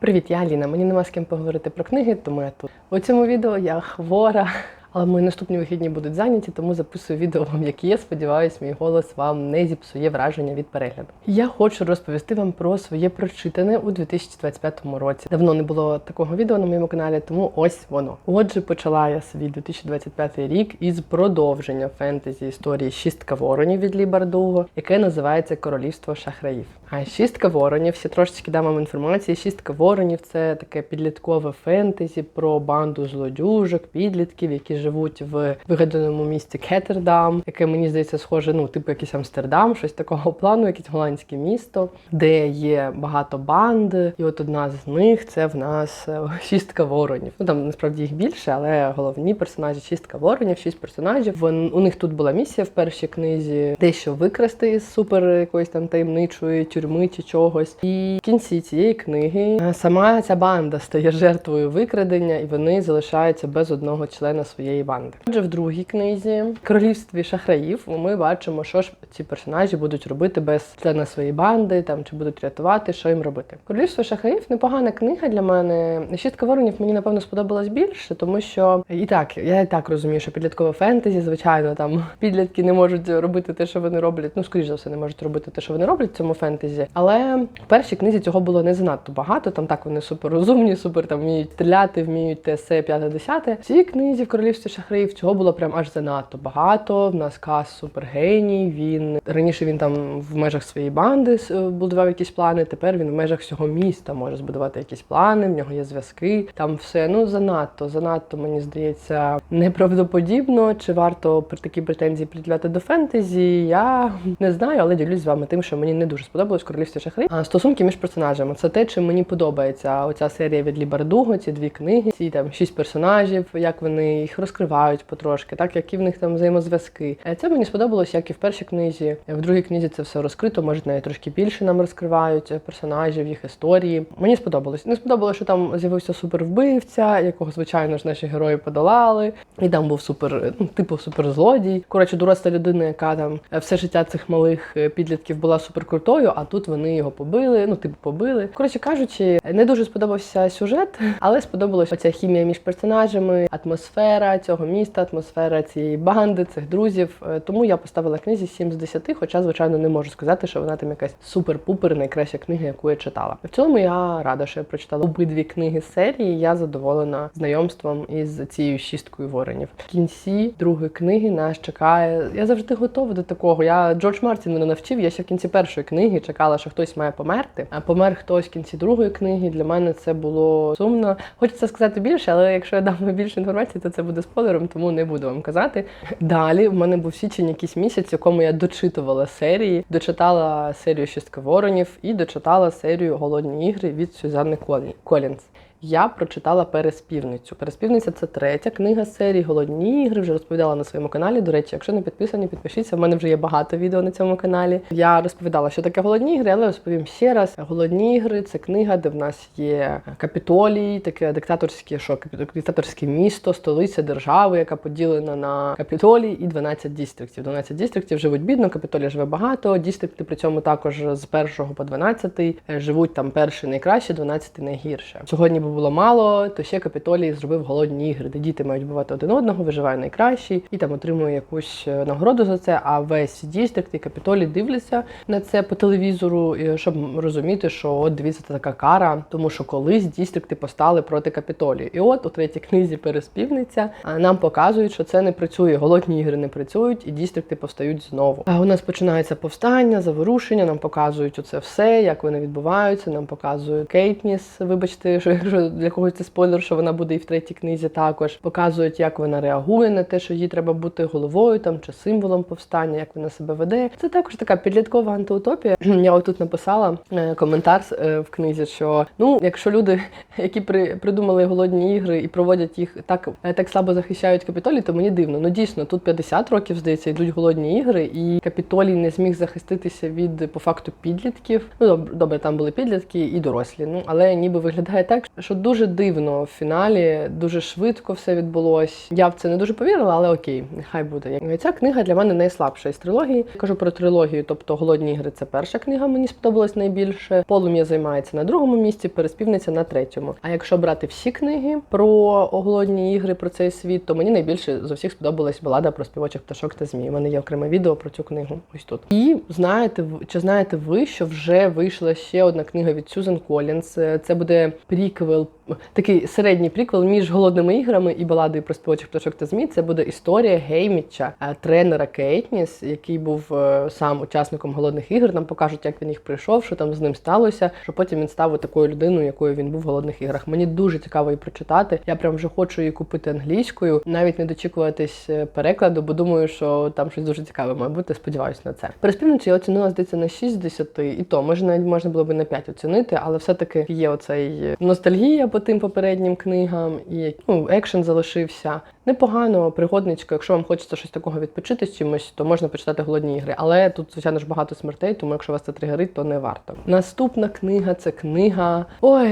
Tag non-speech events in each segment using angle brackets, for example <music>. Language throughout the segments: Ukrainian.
Привіт, я Аліна. Мені нема з ким поговорити про книги, тому я тут. У цьому відео я хвора. Але мої наступні вихідні будуть зайняті, тому записую відео вам, як є. Сподіваюсь, мій голос вам не зіпсує враження від перегляду. Я хочу розповісти вам про своє прочитане у 2025 році. Давно не було такого відео на моєму каналі, тому ось воно. Отже, почала я свій 2025 рік із продовження фентезі історії Шістка воронів від Лі Бардуго, яке називається Королівство шахраїв. А шістка воронів, ще трошечки дам вам інформації. Шістка воронів це таке підліткове фентезі про банду злодюжок, підлітків, які живуть в вигаданому місті Кеттердам, яке мені здається схоже, ну, типу якийсь Амстердам, щось такого плану, якесь голландське місто, де є багато банд. І от одна з них це в нас е, <laughs> шістка воронів. Ну там насправді їх більше, але головні персонажі шістка воронів, шість персонажів. Вон у них тут була місія в першій книзі дещо викрасти із супер якоїсь там таємничої тюрми чи чогось. І в кінці цієї книги е, сама ця банда стає жертвою викрадення, і вони залишаються без одного члена своєї банди. Отже, в другій книзі Королівстві шахраїв ми бачимо, що ж ці персонажі будуть робити без члена своєї банди, там чи будуть рятувати, що їм робити. Королівство шахраїв непогана книга для мене. Шістка воронів мені напевно сподобалась більше, тому що і так я і так розумію, що підліткове фентезі, звичайно, там підлітки не можуть робити те, що вони роблять. Ну, скоріш за все, не можуть робити те, що вони роблять в цьому фентезі. Але в першій книзі цього було не занадто багато. Там так вони супер розумні, супер там вміють стріляти, вміють те все п'яте десяте. В цій книзі в королівстві шахраїв цього було прям аж занадто багато. В нас Кас супергеній. Він раніше він там в межах своєї банди е, будував якісь плани. Тепер він в межах всього міста може збудувати якісь плани. В нього є зв'язки. Там все ну занадто, занадто мені здається неправдоподібно. Чи варто при такі претензії приділяти до фентезі? Я не знаю, але ділюсь з вами тим, що мені не дуже сподобалось в королівстві шахраїв. А стосунки між персонажами це те, чим мені подобається. Оця серія від Лі Бардуго, ці дві книги, ці там шість персонажів, як вони їх розкривають потрошки, так які в них там взаємозв'язки. Е, Це мені сподобалось, як і в першій книзі. Е, В другій книзі це все розкрито, може навіть трошки більше нам розкривають е, персонажів, їх історії. Мені сподобалось. Не сподобалось, що там з'явився супервбивця, якого звичайно ж наші герої подолали. І там був супер, ну, типу суперзлодій. Коротше, доросла людина, яка там все життя цих малих підлітків була суперкрутою, а тут вони його побили. Ну, типу, побили. Коротше кажучи, не дуже сподобався сюжет, <laughs> але сподобалася оця хімія між персонажами, атмосфера цього міста, атмосфера цієї банди, цих друзів. Е, Тому я поставила книзі 7 з 10, хоча, звичайно, не можу сказати, що вона там якась супер-пупер, найкраща книга, яку я читала. В цілому я рада, що я прочитала обидві книги серії. Я задоволена знайомством із цією шісткою воронів. В кінці другої книги нас чекає. Я завжди готова до такого. Я Джордж Мартін мене навчив. Я ще в кінці першої книги чекала, що хтось має померти. А помер хтось в кінці другої книги. Для мене це було сумно. Хочеться сказати більше, але якщо я дам <laughs> більше інформації, то це буде спойлером, тому не буду вам казати. Далі в мене був січень якийсь місяць, в якому я дочитувала серії, дочитала серію Шістка воронів і дочитала серію Голодні ігри від Сюзанни Колі- Колінс. Я прочитала Переспівницю. Переспівниця це третя книга серії Голодні ігри. Вже розповідала на своєму каналі. До речі, якщо не підписані, підпишіться. В мене вже є багато відео на цьому каналі. Я розповідала, що таке голодні ігри, але розповім ще раз. Голодні ігри це книга, де в нас є капітолій, таке диктаторське, що диктаторське місто, столиця держави, яка поділена на капітолій і 12 дістриктів. 12 дістриктів живуть бідно, капітолій живе багато. Дістрикти при цьому також з першого по 12 е, живуть там перший найкраще, 12 найгірше. Сьогодні було мало, то ще капітолій зробив голодні ігри, де діти мають бувати один одного, виживає найкращий і там отримує якусь е, нагороду за це. А весь дістрикт і капітолій дивляться на це по телевізору, щоб розуміти, що от дивіться, це така кара, тому що колись дістрикти постали проти капітолію. І от у третій книзі переспівниця нам показують, що це не працює. Голодні ігри не працюють, і дістрикти повстають знову. А у нас починається повстання, заворушення. Нам показують оце все, як вони відбуваються. Нам показують Кейтніс. Вибачте, що для когось це спойлер, що вона буде і в третій книзі також. Показують, як вона реагує на те, що їй треба бути головою там чи символом повстання, як вона себе веде. Це також така підліткова антиутопія. <clears throat> Я отут написала е, коментар е, в книзі, що ну, якщо люди, <laughs> які при придумали голодні ігри і проводять їх так, е, так слабо захищають капітолій, то мені дивно. Ну дійсно, тут 50 років здається, йдуть голодні ігри, і капітолій не зміг захиститися від по факту підлітків. Ну добре, там були підлітки і дорослі. Ну але ніби виглядає так, що що дуже дивно в фіналі, дуже швидко все відбулось. Я в це не дуже повірила, але окей, нехай буде. Ця книга для мене найслабша із трилогії. Я Кажу про трилогію, тобто голодні ігри це перша книга, мені сподобалась найбільше. Полум'я займається на другому місці, переспівниця на третьому. А якщо брати всі книги про голодні ігри, про цей світ, то мені найбільше з усіх сподобалась балада про співочих пташок та змій. У мене є окреме відео про цю книгу. Ось тут. І знаєте, чи знаєте ви, що вже вийшла ще одна книга від Сюзан Колінс. Це буде приквел, go такий середній приквел між голодними іграми і баладою про співочих пташок та змій. Це буде історія Гейміча, е, тренера Кейтніс, який був е, сам учасником голодних ігор. Нам покажуть, як він їх прийшов, що там з ним сталося. Що потім він став такою людиною, якою він був в голодних іграх. Мені дуже цікаво її прочитати. Я прям вже хочу її купити англійською, навіть не дочікуватись е, перекладу, бо думаю, що там щось дуже цікаве має бути. Сподіваюся на це. Переспівницю я оцінила здається на 6 з 10, і то може навіть можна було б на 5 оцінити, але все-таки є оцей ностальгія по тим попереднім книгам, і ну, екшен залишився. Непогано, пригодничко. Якщо вам хочеться щось такого відпочити з чимось, то можна почитати голодні ігри. Але тут, звичайно ж, багато смертей, тому якщо вас це тригерить, то не варто. Наступна книга це книга. Ой,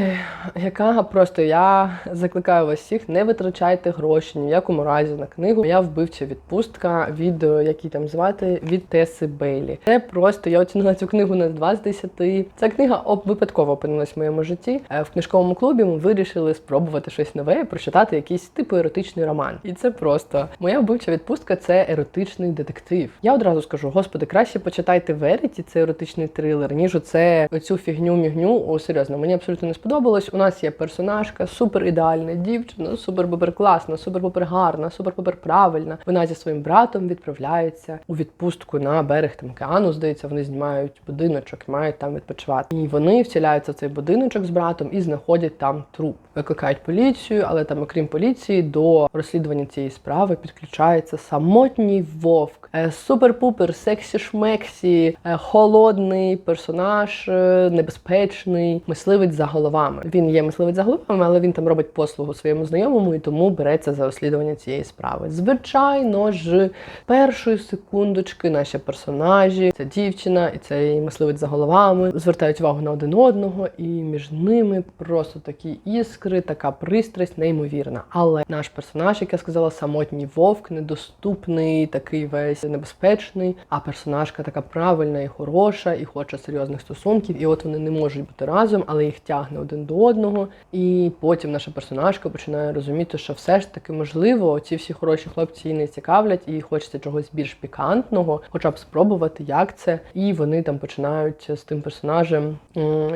яка просто я закликаю вас всіх, не витрачайте гроші ні в якому разі на книгу. Я вбивча відпустка від е, який там звати від Теси Бейлі. Це просто я оцінила цю книгу на 2 з 10. Ця книга випадково опинилась в моєму житті. Е, В книжковому клубі ми вирішили спробувати щось нове, прочитати якийсь типу еротичний роман. І це просто моя вбивча відпустка це еротичний детектив. Я одразу скажу, господи, краще почитайте Веріті, це еротичний трилер, ніж оце оцю фігню мігню. О, серйозно, мені абсолютно не сподобалось. У нас є персонажка, супер ідеальна дівчина, супер бубер класна, супер бубер гарна, супер бубер правильна. Вона зі своїм братом відправляється у відпустку на берег там океану. Здається, вони знімають будиночок і мають там відпочивати. І вони вціляються в цей будиночок з братом і знаходять там труп. Викликають поліцію, але там, окрім поліції, до розслідування цієї справи підключається самотній вовк, супер-пупер, сексі-шмексі, е, холодний персонаж, е, небезпечний, мисливець за головами. Він є мисливець за головами, але він там робить послугу своєму знайомому і тому береться за розслідування цієї справи. Звичайно ж, першої секундочки наші персонажі, ця дівчина і цей мисливець за головами звертають увагу на один одного, і між ними просто такі іскри, така пристрасть неймовірна. Але наш персонаж, як я сказала, самотній вовк, недоступний, такий весь небезпечний. А персонажка така правильна і хороша, і хоче серйозних стосунків. І от вони не можуть бути разом, але їх тягне один до одного. І потім наша персонажка починає розуміти, що все ж таки можливо, ці всі хороші хлопці її не цікавлять, і хочеться чогось більш пікантного, хоча б спробувати, як це. І вони там починають з тим персонажем,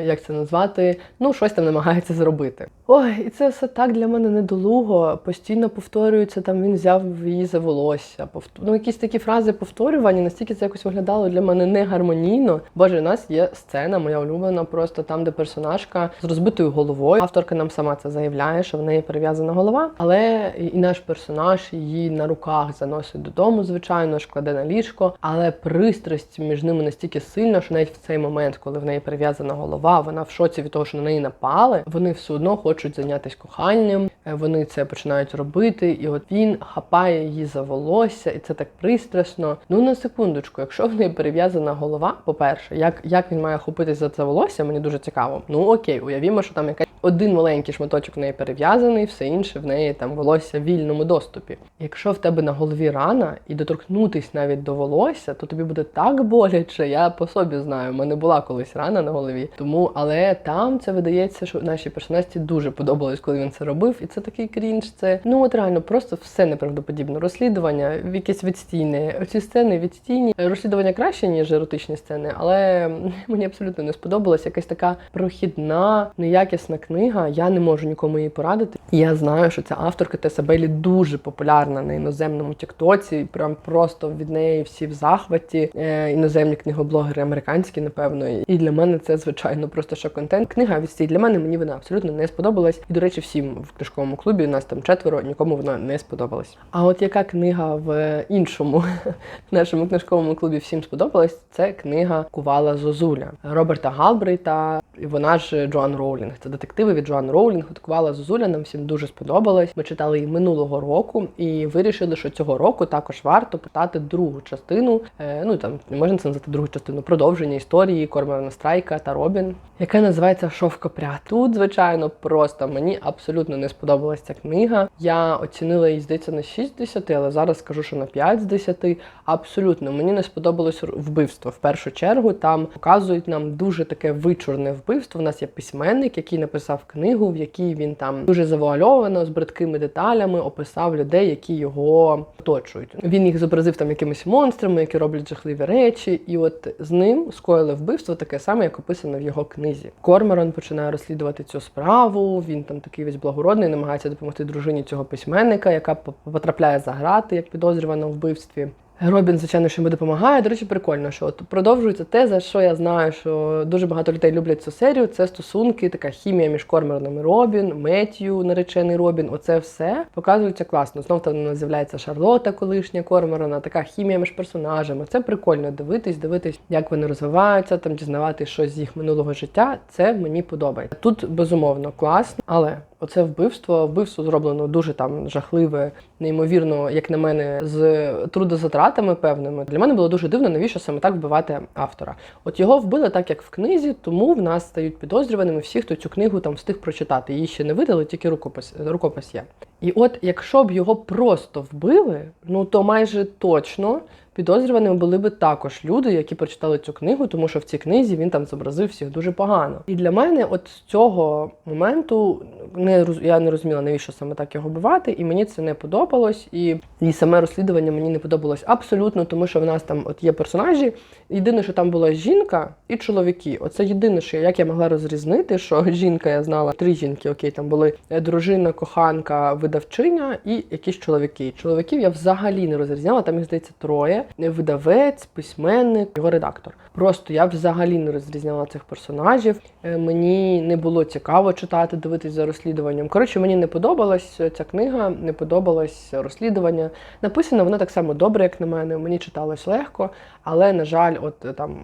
як це назвати, ну щось там намагаються зробити. Ой, і це все так для мене недолуго. Постійно повторюється, там він взяв її за волосся. Ну, якісь такі фрази повторювані, настільки це якось виглядало для мене не гармонійно. Боже, у нас є сцена, моя улюблена, просто там, де персонажка з розбитою головою. Авторка нам сама це заявляє, що в неї перев'язана голова, але і наш персонаж її на руках заносить додому, звичайно ж, кладе на ліжко. Але пристрасть між ними настільки сильна, що навіть в цей момент, коли в неї перев'язана голова, вона в шоці від того, що на неї напали. Вони все одно хочуть зайнятися коханням. е, Вони це починають робити, і от він хапає її за волосся, і це так пристрасно. Ну на секундочку, якщо в неї перев'язана голова, по-перше, як, як він має хопитись за це волосся, мені дуже цікаво. Ну окей, уявімо, що там якась один маленький шматочок в неї перев'язаний, все інше в неї там волосся в вільному доступі. Якщо в тебе на голові рана і доторкнутись навіть до волосся, то тобі буде так боляче. Я по собі знаю. У мене була колись рана на голові. Тому, але там це видається, що нашій персонажці дуже подобалось, коли він це робив. І це такий крінж. Це ну от реально просто все неправдоподібне. Розслідування, в якесь відстійне. Оці сцени відстійні. Розслідування краще, ніж еротичні сцени, але <laughs> мені абсолютно не сподобалось. Якась така прохідна, неякісна книга. Я не можу нікому її порадити. Я знаю, що ця авторка Теса Бейлі дуже популярна на іноземному тіктоці. Прям просто від неї всі в захваті. Е, іноземні книгоблогери, американські, напевно. І для мене це звичайно просто що контент. Книга відстій для мене мені вона абсолютно не сподобалась. І до речі, всім в книжковому клубі у нас там четверо, нікому вона не сподобалась. А от яка книга в іншому <laughs> нашому книжковому клубі всім сподобалась, це книга Кувала Зозуля Роберта Галбрейта. Вона ж Джоан Роулінг. Це детектив. Детективи від Джоан Роулінг готувала Зозуля. Нам всім дуже сподобалось. Ми читали її минулого року і вирішили, що цього року також варто питати другу частину. Е, ну там не можна це назвати другу частину продовження історії Корморана Страйка та Робін, яке називається Шовкопряд. Тут, звичайно, просто мені абсолютно не сподобалася ця книга. Я оцінила її здається на 6 з 10, але зараз скажу, що на 5 з 10. Абсолютно мені не сподобалось вбивство. В першу чергу там показують нам дуже таке вичурне вбивство. У нас є письменник, який написав книгу, в якій він там дуже завуальовано з бридкими деталями описав людей, які його оточують. Він їх зобразив там якимись монстрами, які роблять жахливі речі, і от з ним скоїли вбивство таке саме, як описано в його книзі. Кормерон починає розслідувати цю справу. Він там такий весь благородний, намагається допомогти дружині цього письменника, яка потрапляє за грати як підозрювана вбивстві. Робін, звичайно, що йому допомагає. До речі, прикольно, що от продовжується те, за що я знаю, що дуже багато людей люблять цю серію. Це стосунки, така хімія між Кормерном Робін, Меттью, наречений Робін. Оце все показується класно. Знов там з'являється Шарлота, колишня Кормерона, така хімія між персонажами. Це прикольно дивитись, дивитись, як вони розвиваються, там дізнавати щось з їх минулого життя. Це мені подобається. Тут безумовно класно, але Оце вбивство, вбивство зроблено дуже там жахливе, неймовірно, як на мене, з трудозатратами певними. Для мене було дуже дивно, навіщо саме так вбивати автора. От його вбили так, як в книзі, тому в нас стають підозрюваними всі, хто цю книгу там встиг прочитати. Її ще не видали, тільки рукопис рукопис є. І от якщо б його просто вбили, ну то майже точно підозрюваними були би також люди, які прочитали цю книгу, тому що в цій книзі він там зобразив всіх дуже погано. І для мене, от з цього моменту, не я не розуміла, навіщо саме так його вбивати, і мені це не подобалось. І, і саме розслідування мені не подобалось абсолютно, тому що в нас там от є персонажі. Єдине, що там була жінка і чоловіки. Оце єдине, що як я могла розрізнити, що <laughs> жінка, я знала три жінки, окей, там були дружина, коханка, видавчиня і якісь чоловіки. Чоловіків я взагалі не розрізняла, там їх здається троє видавець, письменник, його редактор. Просто я взагалі не розрізняла цих персонажів. Е, мені не було цікаво читати, дивитись за розслідуванням. Коротше, мені не подобалась ця книга, не подобалось розслідування. Написано воно так само добре, як на мене. Мені читалось легко, але на жаль, от е, там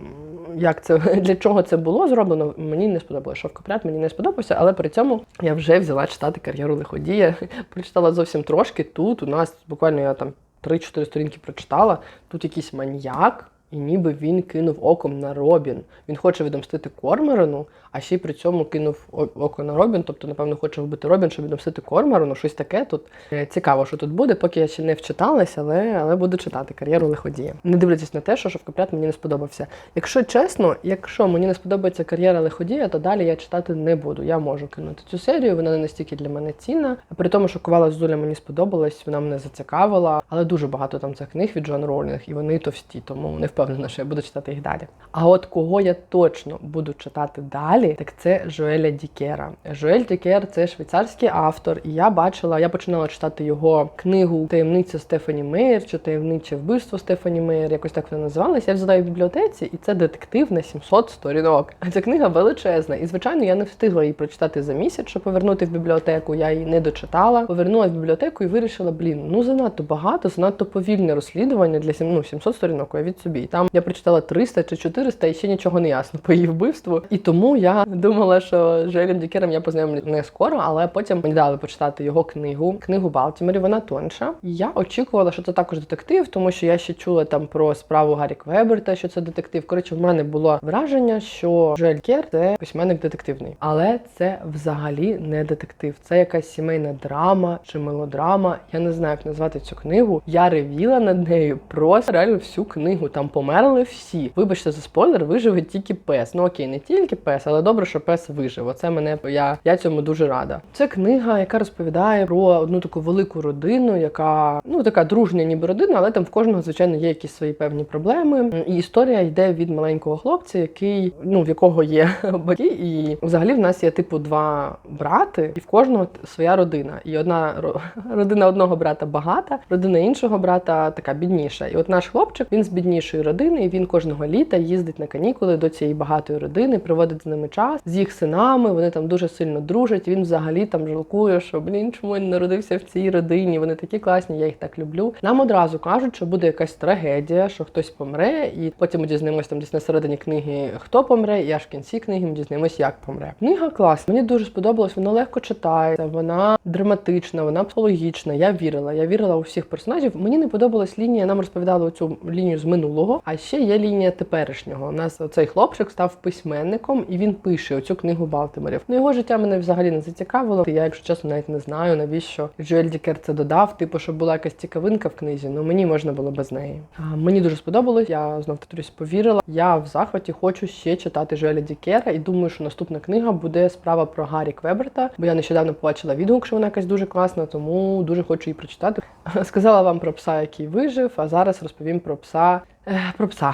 як це <laughs> для чого це було зроблено, мені не сподобалося. Шовкопряд мені не сподобався, але при цьому я вже взяла читати кар'єру лиходія. <laughs> Прочитала зовсім трошки. Тут у нас буквально я там. Три-чотири сторінки прочитала. Тут якийсь маньяк, і ніби він кинув оком на Робін. Він хоче відомстити Кормерену, а ще й при цьому кинув око на Робін. Тобто, напевно, хоче вбити Робін, щоб відомстити Кормерену. Щось таке тут е, цікаво, що тут буде. Поки я ще не вчиталася, але але буду читати кар'єру лиходія. Не дивлячись на те, що шовкопряд мені не сподобався. Якщо чесно, якщо мені не сподобається кар'єра лиходія, то далі я читати не буду. Я можу кинути цю серію. Вона не настільки для мене цінна. При тому, що ковала Зуля мені сподобалась, вона мене зацікавила, але дуже багато там цих книг від Джон Роулінг, і вони товсті, тому не впевнена, що я буду читати їх далі. А от кого я точно буду читати далі, так це Жоеля Дікера. Жоель Дікер це швейцарський автор, і я бачила, я починала читати його книгу Таємниця Стефані Мейер чи таємниче вбивство Стефані Мейер, якось так вона називалася. Я взяла її в бібліотеці, і це детектив на 700 сторінок. А <laughs> ця книга величезна. І, звичайно, я не встигла її прочитати за місяць, щоб повернути в бібліотеку. Я її не дочитала. Повернула в бібліотеку і вирішила, блін, ну занадто багато, занадто повільне розслідування для ну, 700 сторінок. Я від собі. І там я прочитала 300 чи 400 і ще нічого не ясно по її вбивству. І тому я думала, що з Дікером я познайомлюсь не скоро, але потім мені дали почитати його книгу, книгу Балтіморі. Вона тонша. Я очікувала, що це також детектив, тому що я ще чула там про справу Гаррі Квеберта, що це детектив. Коротше, в мене було враження, що Джоель Кер це письменник детективний, але це взагалі не детектив. Це якась сімейна драма чи мелодрама. Я не знаю, як назвати цю книгу. Я ревіла над нею просто реально всю книгу. Там померли всі. Вибачте за спойлер, виживе тільки пес. Ну окей, не тільки пес, але добре, що пес вижив. Оце мене я, я цьому дуже рада. Це книга, яка розповідає про одну таку велику родину, яка ну така дружня, ніби родина, але там в кожного, звичайно, є якісь свої певні проблеми. І історія йде від маленького хлопця, який ну в якого є <laughs> батьки, і взагалі в нас є типу два брати, і в кожного своя родина. І одна <laughs> родина одного брата багата, родина іншого брата така бідніша. І от наш хлопчик він з біднішої родини, і він кожного літа їздить на канікули до цієї багатої родини, проводить з ними час з їх синами. Вони там дуже сильно дружать. Він взагалі там жалкує, що блін, чому не народився в цій родині. Вони такі класні, я їх так люблю. Нам одразу кажуть, що буде якась трагедія, що хтось помре, і потім ми дізнаємося там десь на середині книги, хто помре, і аж в кінці книги ми дізнаємось, як помре. Книга класна. Мені дуже сподобалось. Вона легко читається, вона драматична, вона психологічна. Я вірила. Я вірила у всіх персонажів. Мені не подобалась лінія. Нам розповідали цю лінію з минулого. А ще є лінія теперішнього. У нас цей хлопчик став письменником, і він пише оцю книгу Балтиморів. Ну його життя мене взагалі не зацікавило. Я, якщо чесно, навіть не знаю, навіщо Джоель Дікер це додав. Типу, щоб була якась цікавинка в книзі. Ну мені можна було без неї. А, мені дуже сподобалось. Я знов повторюсь, повірила. Я в захваті хочу ще читати Жоеля Дікера, і думаю, що наступна книга буде справа про Гаррі Квеберта. Бо я нещодавно побачила відгук, що вона якась дуже класна, тому дуже хочу її прочитати. <laughs> Сказала вам про пса, який вижив, а зараз розповім про пса. Е, Про пса.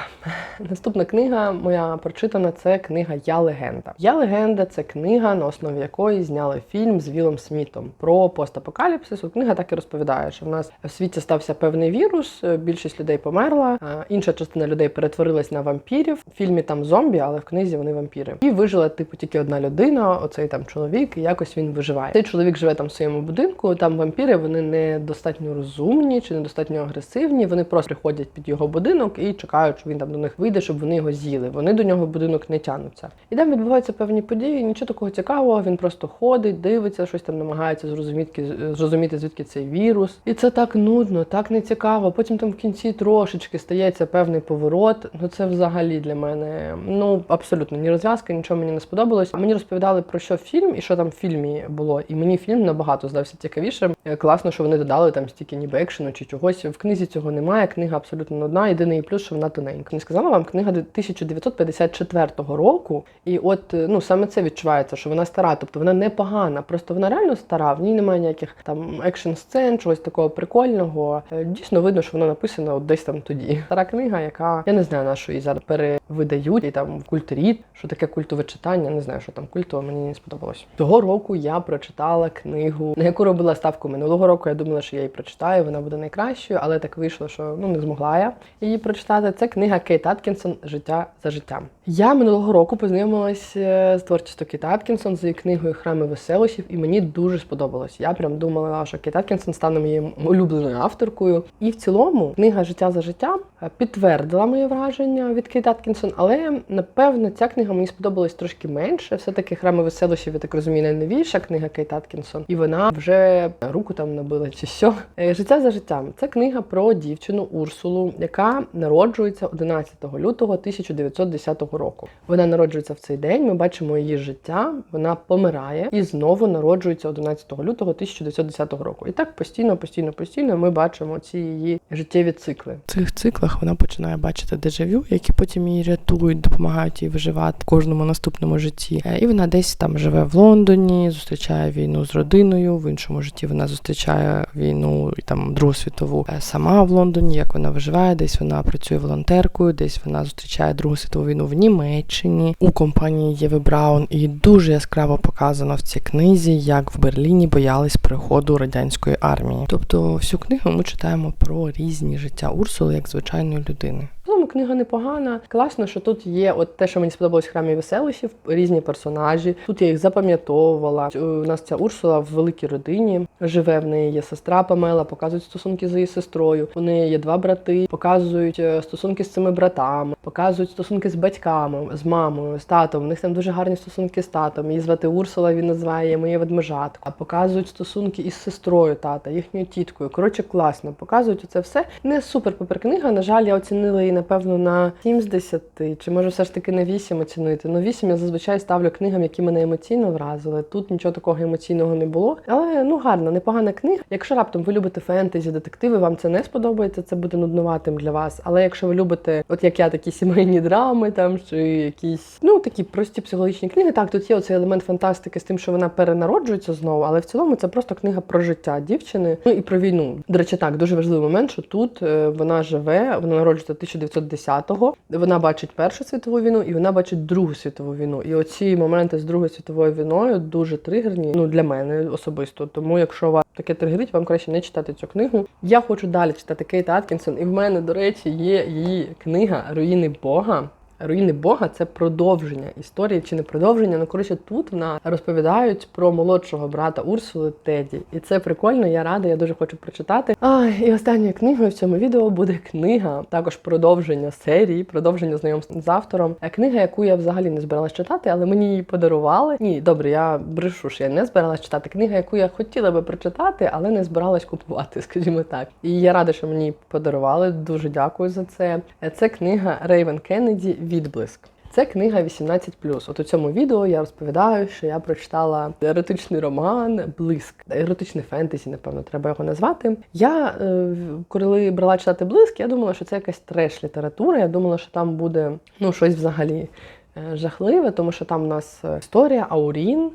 Наступна книга моя прочитана це книга Я легенда. Я легенда це книга, на основі якої зняли фільм з Вілом Смітом про постапокаліпсис. Книга так і розповідає, що в нас в світі стався певний вірус, е, більшість людей померла, інша частина людей перетворилась на вампірів. В фільмі там зомбі, але в книзі вони вампіри. І вижила типу тільки одна людина, оцей там чоловік, і якось він виживає. Цей чоловік живе там в своєму будинку. Там вампіри вони не достатньо розумні чи недостатньо агресивні. Вони просто приходять під його будинок і чекають, що він там до них вийде, щоб вони його з'їли. Вони до нього в будинок не тянуться. І там відбуваються певні події. Нічого такого цікавого. Він просто ходить, дивиться, щось там намагається зрозуміти, зрозуміти звідки цей вірус. І це так нудно, так не цікаво. Потім там в кінці трошечки стається певний поворот. Ну це взагалі для мене ну абсолютно ні розв'язка, нічого мені не сподобалось. Мені розповідали про що фільм і що там в фільмі було. І мені фільм набагато здався цікавішим. Е, Класно, що вони додали там стільки ніби екшену чи чогось. В книзі цього немає. Книга абсолютно нудна. Єдиний плюс, що вона тоненька. Не сказала вам книга 1954 року, і от е, ну саме це відчувається, що вона стара, тобто вона не погана, просто вона реально стара. В ній немає ніяких там екшн сцен, чогось такого прикольного. Е, Дійсно видно, що вона написана от десь там тоді. Стара книга, яка я не знаю, на що її зараз перевидають і там в культурі, що таке культове читання. Не знаю, що там культове, мені не сподобалось. Того року я прочитала книгу, на яку робила ставку минулого року. Я думала, що я її прочитаю, вона буде найкращою, але так вийшло, що ну не змогла я її прочитати. Це книга Кейт Аткінсон Життя за життям. Я минулого року познайомилась е, з творчістю Кейт Аткінсон з її книгою Храми веселощів, і мені дуже сподобалось. Я прям думала, що Кейт Аткінсон стане моєю улюбленою авторкою. І в цілому книга Життя за життям е, підтвердила моє враження від Кейт Аткінсон, але напевно ця книга мені сподобалась трошки менше. Все-таки храми веселощів, я так розумію, найновіша книга Кейт Аткінсон, і вона вже руку там набила чи що. Е, Життя за життям це книга про дівчину Урсулу, яка народжується 11 лютого 1910 року. Вона народжується в цей день. Ми бачимо її життя. Вона помирає і знову народжується 11 лютого 1910 року. І так постійно, постійно, постійно ми бачимо ці її життєві цикли. В цих циклах вона починає бачити дежавю, які потім її рятують, допомагають їй виживати в кожному наступному житті. Е, І вона десь там живе в Лондоні, зустрічає війну з родиною. В іншому житті вона зустрічає війну там Другу світову е, сама в Лондоні. Як вона виживає, десь вона працює волонтеркою, десь вона зустрічає Другу світову війну в Німеччині у компанії Єви Браун. І дуже яскраво показано в цій книзі, як в Берліні боялись приходу радянської армії. Тобто, всю книгу ми читаємо про різні життя Урсули як звичайної людини. В цілому книга непогана. Класно, що тут є от те, що мені сподобалось в храмі веселощів, різні персонажі. Тут я їх запам'ятовувала. У нас ця Урсула в великій родині живе. В неї є сестра Памела, показують стосунки з її сестрою. У неї є два брати, показують е, стосунки з цими братами, показують стосунки з батьками, з мамою, з татом. У них там дуже гарні стосунки з татом. Її звати Урсула, він називає моє ведмежатко. А показують стосунки із сестрою тата, їхньою тіткою. Коротше, класно. Показують це все. Не супер папер книга. На жаль, я оцінила її напевно на 7 з 10, чи може все ж таки на 8 оцінити. Ну 8 я зазвичай ставлю книгам, які мене емоційно вразили. Тут нічого такого емоційного не було. Але ну гарна, непогана книга. Якщо раптом ви любите фентезі, детективи, вам це не сподобається, це буде нуднуватим для вас. Але якщо ви любите, от як я, такі сімейні драми, там чи якісь ну такі прості психологічні книги, так тут є оцей елемент фантастики з тим, що вона перенароджується знову, але в цілому це просто книга про життя дівчини, ну і про війну. До речі, так дуже важливий момент, що тут е, вона живе, вона народжується 1910-го, Вона бачить Першу світову війну і вона бачить Другу світову війну. І оці моменти з Другою світовою війною дуже тригерні. Ну для мене особисто. Тому, якщо вас таке тригерить, вам краще не читати цю книгу. Я хочу далі читати Кейт Аткінсон, і в мене, до речі, є її книга Руїни Бога. Руїни Бога це продовження історії чи не продовження. Ну коротше, тут вона розповідають про молодшого брата Урсули Теді. І це прикольно, я рада, я дуже хочу прочитати. А, і останньою книгою в цьому відео буде книга, також продовження серії, продовження знайомства з автором. Е, Книга, яку я взагалі не збиралась читати, але мені її подарували. Ні, добре, я брешу, що я не збиралась читати. Книга, яку я хотіла би прочитати, але не збиралась купувати, <laughs> скажімо так. І я рада, що мені подарували. Дуже дякую за це. Е, Це книга Рейвен Кеннеді Відблиск. Це книга 18+. От у цьому відео я розповідаю, що я прочитала еротичний роман Блиск, еротичне фентезі, напевно, треба його назвати. Я е, коли брала читати Блиск, я думала, що це якась треш-література. Я думала, що там буде ну щось взагалі е, жахливе, тому що там у нас е, історія Аурін.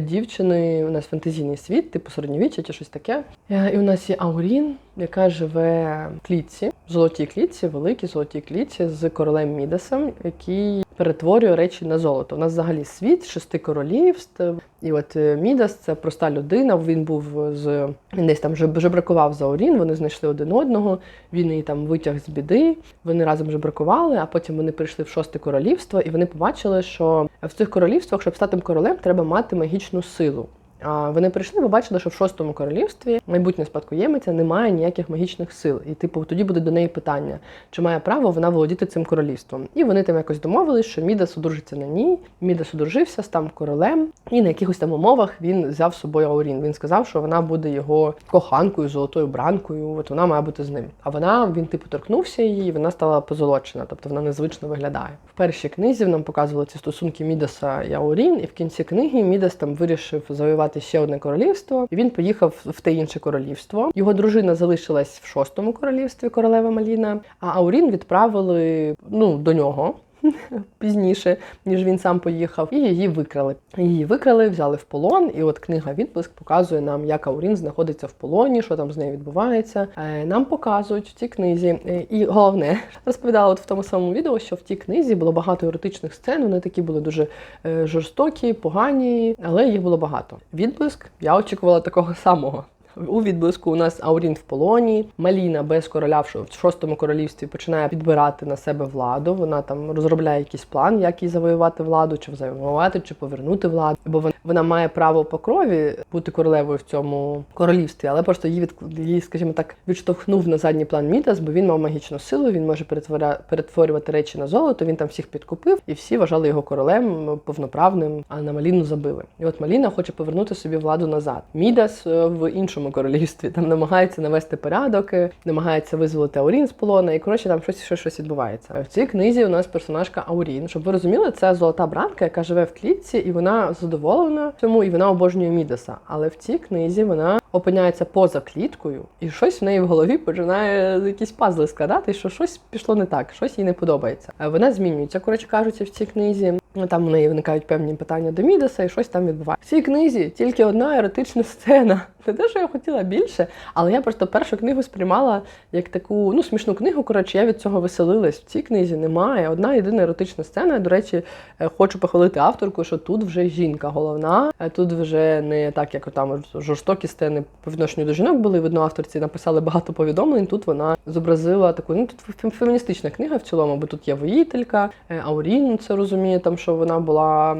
Дівчини, у нас фентезійний світ, типу середньовіччя чи щось таке. Е, І у нас є Аурін, яка живе в клітці, в золотій клітці, великій золотій клітці з королем Мідасом, який перетворює речі на золото. У нас взагалі світ шести королівств. І от е, Мідас це проста людина. Він був з він десь там жеб- жебракував за Орін. Вони знайшли один одного. Він її там витяг з біди. Вони разом жебракували, а потім вони прийшли в шосте королівство, і вони побачили, що в цих королівствах, щоб стати королем, треба мати магічну силу. Вони прийшли, побачили, що в шостому королівстві майбутня спадкоємиця не має ніяких магічних сил. І, типу, тоді буде до неї питання, чи має право вона володіти цим королівством. І вони там якось домовились, що Мідас одружиться на ній. Мідас одружився, став королем, і на якихось там умовах він взяв з собою Аурін. Він сказав, що вона буде його коханкою, золотою бранкою. От вона має бути з ним. А вона він типу торкнувся її, і вона стала позолочена, тобто вона незвично виглядає. В першій книзі нам показували ці стосунки Мідаса і Аурін, і в кінці книги Мідас там вирішив завоювати ще одне королівство. І він поїхав в те інше королівство. Його дружина залишилась в шостому королівстві, королева Маліна. А Аурін відправили ну до нього. <laughs> Пізніше, ніж він сам поїхав, і її викрали. Її викрали, взяли в полон, і от книга відблиск показує нам, як Аурін знаходиться в полоні, що там з нею відбувається. Е, Нам показують в цій книзі. Е, І головне, <laughs> розповідала от в тому самому відео, що в тій книзі було багато еротичних сцен. Вони такі були дуже е, жорстокі, погані, але їх було багато. Відблиск я очікувала такого самого. У відблиску у нас Аурін в полоні, Маліна без короля в шо- в шостому королівстві починає підбирати на себе владу. Вона там розробляє якийсь план, як їй завоювати владу, чи завоювати, чи повернути владу. Бо вона, вона має право по крові бути королевою в цьому королівстві, але просто її від її, скажімо так, відштовхнув на задній план Мідас, бо він мав магічну силу. Він може перетворя, перетворювати речі на золото. Він там всіх підкупив, і всі вважали його королем повноправним. А на Маліну забили. І от Маліна хоче повернути собі владу назад. Мідас е, в іншому королівстві там намагається навести порядок, е, намагається визволити Аурін з полона, і коротше там щось щось, щось відбувається. В цій книзі у нас персонажка Аурін. Щоб ви розуміли, це золота бранка, яка живе в клітці, і вона задоволена цьому, і вона обожнює Мідаса. Але в цій книзі вона опиняється поза кліткою, і щось в неї в голові починає якісь пазли складати, що щось пішло не так, щось їй не подобається. Е, Вона змінюється, коротше кажучи, в цій книзі. Ну, Там у неї виникають певні питання до Мідаса, і щось там відбувається. В цій книзі тільки одна еротична сцена. <laughs> Не те, що я хотіла більше, але я просто першу книгу сприймала як таку ну смішну книгу. Коротше, я від цього веселилась. В цій книзі немає. Одна єдина еротична сцена. До речі, е, хочу похвалити авторку, що тут вже жінка головна. е, Тут вже не так, як там жорстокі сцени по відношенню до жінок були. Видно, авторці написали багато повідомлень. Тут вона зобразила таку. Ну тут фем- феміністична книга в цілому, бо тут є воїтелька, е, Аурін це розуміє, там що вона була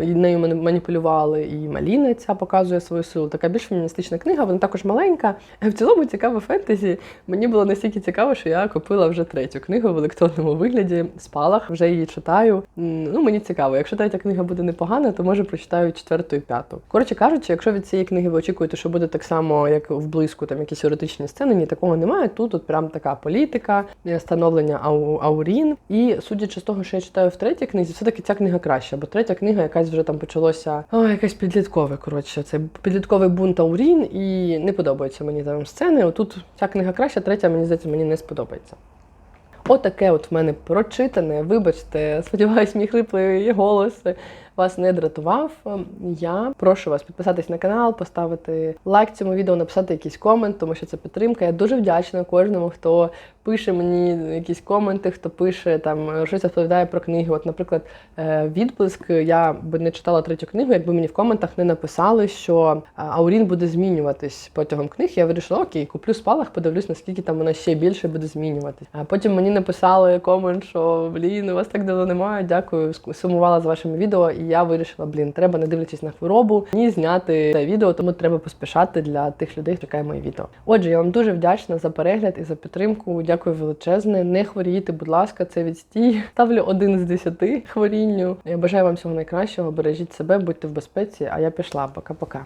нею маніпулювали, і Маліна ця показує свою силу. Така більш феміністична книга, вона також маленька. В цілому цікаве фентезі. Мені було настільки цікаво, що я купила вже третю книгу в електронному вигляді. Спалах, вже її читаю. Ну мені цікаво. Якщо третя книга буде непогана, то може прочитаю четверту і п'яту. Коротше кажучи, якщо від цієї книги ви очікуєте, що буде так само, як в блиску, там якісь еротичні сцени, ні такого немає. Тут от прям така політика, е, становлення ау- аурін. І судячи з того, що я читаю в третій книзі, все-таки ця книга краща, бо третя книга якась вже там почалося. О, якась підліткове. Коротше, це підлітковий бунт аурін, і не подобаються мені там сцени. Отут ця книга краща, третя, мені здається, мені не сподобається. Отаке от в мене прочитане. Вибачте, <laughs> сподіваюсь, мій хриплий голос вас не дратував, ем, я прошу вас підписатись на канал, поставити лайк цьому відео, написати якийсь комент, тому що це підтримка. Я дуже вдячна кожному, хто пише мені якісь коменти, хто пише там щось розповідає про книги. От, наприклад, е, відблиск я би не читала третю книгу, якби мені в коментах не написали, що е, Аурін буде змінюватись протягом книг. Я вирішила, окей, куплю спалах, подивлюсь, наскільки там вона ще більше буде змінюватись. А потім мені написали комент, що блін, вас так давно немає. Дякую, сумувала з вашими відео. Я вирішила, блін, треба не дивлячись на хворобу, ні зняти це відео, тому треба поспішати для тих людей, хто чекає моє відео. Отже, я вам дуже вдячна за перегляд і за підтримку. Дякую величезне. Не хворійте, будь ласка, це відстій. Ставлю один з десяти хворінню. Я бажаю вам всього найкращого. Бережіть себе, будьте в безпеці. А я пішла. Пока-пока.